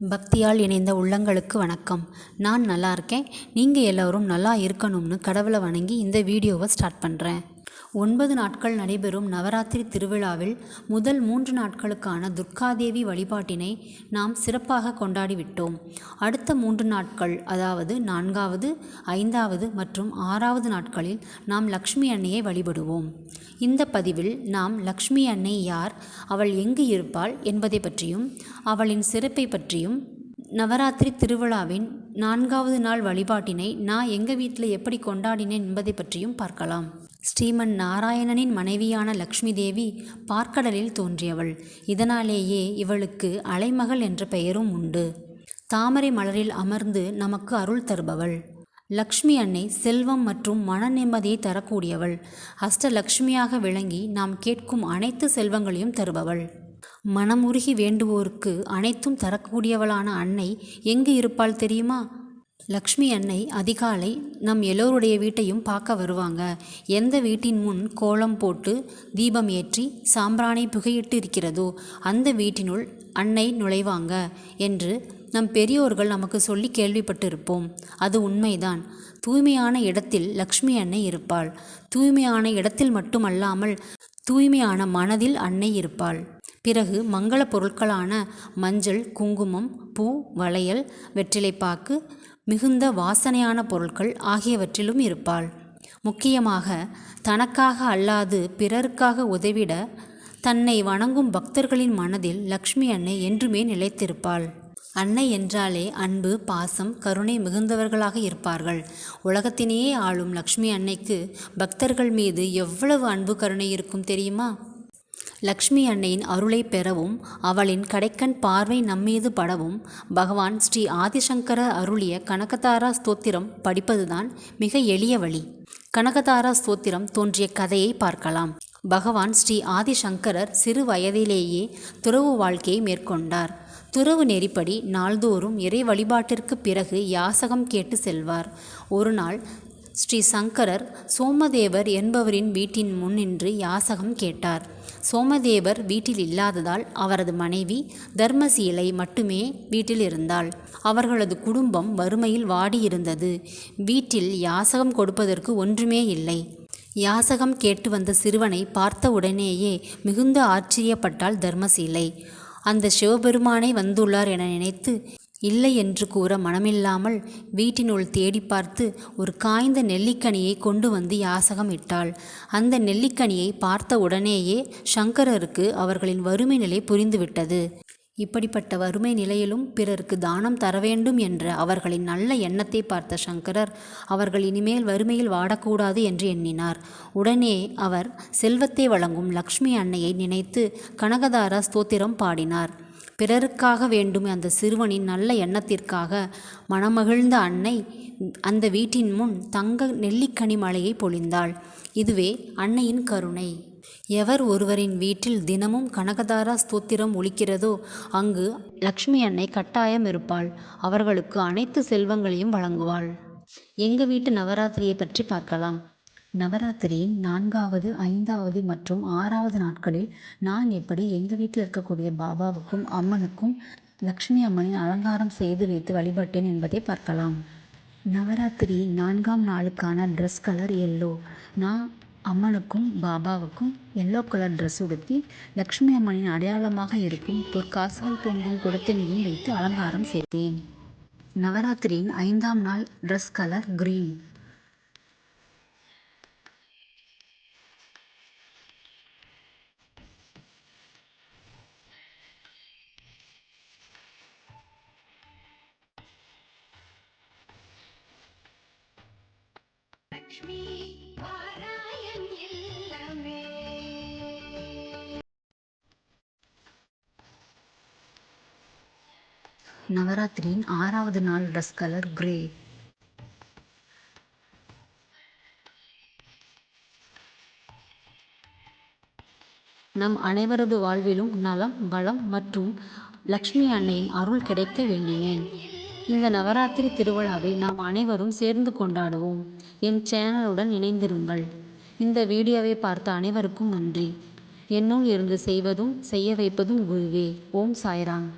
பக்தியால் இணைந்த உள்ளங்களுக்கு வணக்கம். நான் நல்லா இருக்கேன் நீங்கள் எல்லோரும் நல்லா இருக்கணும்னு கடவுளை வணங்கி இந்த வீடியோவை ஸ்டார்ட் பண்ணுறேன் ஒன்பது நாட்கள் நடைபெறும் நவராத்திரி திருவிழாவில் முதல் மூன்று நாட்களுக்கான துர்காதேவி வழிபாட்டினை நாம் சிறப்பாக கொண்டாடிவிட்டோம். அடுத்த மூன்று நாட்கள் அதாவது நான்காவது ஐந்தாவது மற்றும் ஆறாவது நாட்களில் நாம் லக்ஷ்மி அன்னையை வழிபடுவோம். இந்த பதிவில் நாம் லக்ஷ்மி அன்னை யார் அவள் எங்கு இருப்பாள் என்பதை பற்றியும் அவளின் சிறப்பை பற்றியும் நவராத்திரி திருவிழாவின் நான்காவது நாள் வழிபாட்டினை நான் எங்கள் வீட்டில் எப்படி கொண்டாடினேன் என்பதை பற்றியும் பார்க்கலாம். ஸ்ரீமன் நாராயணனின் மனைவியான லக்ஷ்மி தேவி பார்க்கடலில் தோன்றியவள். இதனாலேயே இவளுக்கு அலைமகள் என்ற பெயரும் உண்டு. தாமரை மலரில் அமர்ந்து நமக்கு அருள் தருபவள். லக்ஷ்மி அன்னை செல்வம் மற்றும் மன நிம்மதியை தரக்கூடியவள். அஷ்டலக்ஷ்மியாக விளங்கி நாம் கேட்கும் அனைத்து செல்வங்களையும் தருபவள். மனமுருகி வேண்டுவோருக்கு அனைத்தும் தரக்கூடியவளான அன்னை எங்கு இருப்பாள் தெரியுமா? லக்ஷ்மி அன்னை அதிகாலை நம் எல்லோருடைய வீட்டையும் பார்க்க வருவாங்க. எந்த வீட்டின் முன் கோலம் போட்டு தீபம் ஏற்றி சாம்பிராணி புகையிட்டு இருக்கிறதோ அந்த வீட்டினுள் அன்னை நுழைவாங்க என்று நம் பெரியோர்கள் நமக்கு சொல்லி கேள்விப்பட்டிருப்போம். அது உண்மைதான். தூய்மையான இடத்தில் லக்ஷ்மி அன்னை இருப்பாள். தூய்மையான இடத்தில் மட்டுமல்லாமல் தூய்மையான மனதில் அன்னை இருப்பாள். பிறகு மங்கள பொருட்களான மஞ்சள் குங்குமம் பூ வளையல் வெற்றிலைப்பாக்கு மிகுந்த வாசனையான பொருட்கள் ஆகியவற்றிலும் இருப்பாள். முக்கியமாக தனக்காக அல்லாது பிறருக்காக உதவிட தன்னை வணங்கும் பக்தர்களின் மனதில் லக்ஷ்மி அன்னை என்றுமே நிலைத்திருப்பாள். அன்னை என்றாலே அன்பு பாசம் கருணை மிகுந்தவர்களாக இருப்பார்கள். உலகத்தினையே ஆளும் லக்ஷ்மி அன்னைக்கு பக்தர்கள் மீது எவ்வளவு அன்பு கருணை இருக்கும் தெரியுமா? லக்ஷ்மி அன்னையின் அருளை பெறவும் அவளின் கடைக்கண் பார்வை நம்மீது படவும் பகவான் ஸ்ரீ ஆதிசங்கர அருளிய கனகதாரா ஸ்தோத்திரம் படிப்பதுதான் மிக எளிய வழி. கனகதாரா ஸ்தோத்திரம் தோன்றிய கதையை பார்க்கலாம். பகவான் ஸ்ரீ ஆதிசங்கரர் சிறு வயதிலேயே துறவு வாழ்க்கையை மேற்கொண்டார். துறவு நெறிப்படி நாள்தோறும் இறை வழிபாட்டிற்கு பிறகு யாசகம் கேட்டு செல்வார். ஒரு நாள் ஸ்ரீ சங்கரர் சோமதேவர் என்பவரின் வீட்டின் முன் நின்று யாசகம் கேட்டார். சோமதேவர் வீட்டில் இல்லாததால் அவரது மனைவி தர்மசீலை மட்டுமே வீட்டில் இருந்தாள். அவர்களது குடும்பம் வறுமையில் வாடியிருந்தது. வீட்டில் யாசகம் கொடுப்பதற்கு ஒன்றுமே இல்லை. யாசகம் கேட்டு வந்த சிறுவனை பார்த்த உடனேயே மிகுந்த ஆச்சரியப்பட்டாள் தர்மசீலை. அந்த சிவபெருமானை வந்துள்ளார் என நினைத்து இல்லை என்று கூற மனமில்லாமல் வீட்டினுள் தேடி பார்த்து ஒரு காய்ந்த நெல்லிக்கனியை கொண்டு வந்து யாசகம் இட்டாள். அந்த நெல்லிக்கனியை பார்த்த உடனேயே சங்கரருக்கு அவர்களின் வறுமை நிலை புரிந்துவிட்டது. இப்படிப்பட்ட வறுமை நிலையிலும் பிறருக்கு தானம் தர வேண்டும் என்ற அவர்களின் நல்ல எண்ணத்தை பார்த்த சங்கரர் அவர்கள் இனிமேல் வறுமையில் வாடக்கூடாது என்று எண்ணினார். உடனே அவர் செல்வத்தை வழங்கும் லக்ஷ்மி அன்னையை நினைத்து கனகதார ஸ்தோத்திரம் பாடினார். பிறருக்காக வேண்டும் அந்த சிறுவனின் நல்ல எண்ணத்திற்காக மனமகிழ்ந்த அன்னை அந்த வீட்டின் முன் தங்க நெல்லிக்கனி மலையை பொழிந்தாள். இதுவே அன்னையின் கருணை. எவர் ஒருவரின் வீட்டில் தினமும் கனகதாரா ஸ்தோத்திரம் ஒழிக்கிறதோ அங்கு லக்ஷ்மி அன்னை கட்டாயம் இருப்பாள். அவர்களுக்கு அனைத்து செல்வங்களையும் வழங்குவாள். எங்கள் வீட்டு நவராத்திரியை பற்றி பார்க்கலாம். நவராத்திரியின் நான்காவது ஐந்தாவது மற்றும் ஆறாவது நாட்களில் நான் எப்படி எங்கள் வீட்டில் இருக்கக்கூடிய பாபாவுக்கும் அம்மனுக்கும் லக்ஷ்மி அம்மனின் அலங்காரம் செய்து வைத்து வழிபட்டேன் என்பதை பார்க்கலாம். நவராத்திரி நான்காம் நாளுக்கான ட்ரெஸ் கலர் எல்லோ நான் அம்மனுக்கும் பாபாவுக்கும் எல்லோ கலர் ட்ரெஸ் உடுத்தி லக்ஷ்மி அம்மனின் அடையாளமாக இருக்கும் பொற்காசால் பொங்கல் குடத்தினையும் வைத்து அலங்காரம் செய்தேன். நவராத்திரியின் ஐந்தாம் நாள் ட்ரெஸ் கலர் க்ரீன் லக்ஷ்மி இல்லமே நவராத்திரியின் ஆறாவது நாள் ட்ரெஸ் கலர் கிரே நம் அனைவரது வாழ்விலும் நலம் பலம் மற்றும் லக்ஷ்மி அன்னையின் அருள் கிடைக்க வேண்டினேன் இந்த நவராத்திரி திருவிழாவை நாம் அனைவரும் சேர்ந்து கொண்டாடுவோம். என் சேனலுடன் இணைந்திருங்கள். இந்த வீடியோவை பார்த்த அனைவருக்கும் நன்றி. என்னுள் இருந்து செய்வதும் செய்ய வைப்பதும் குருவே. ஓம் சாய்ராம்.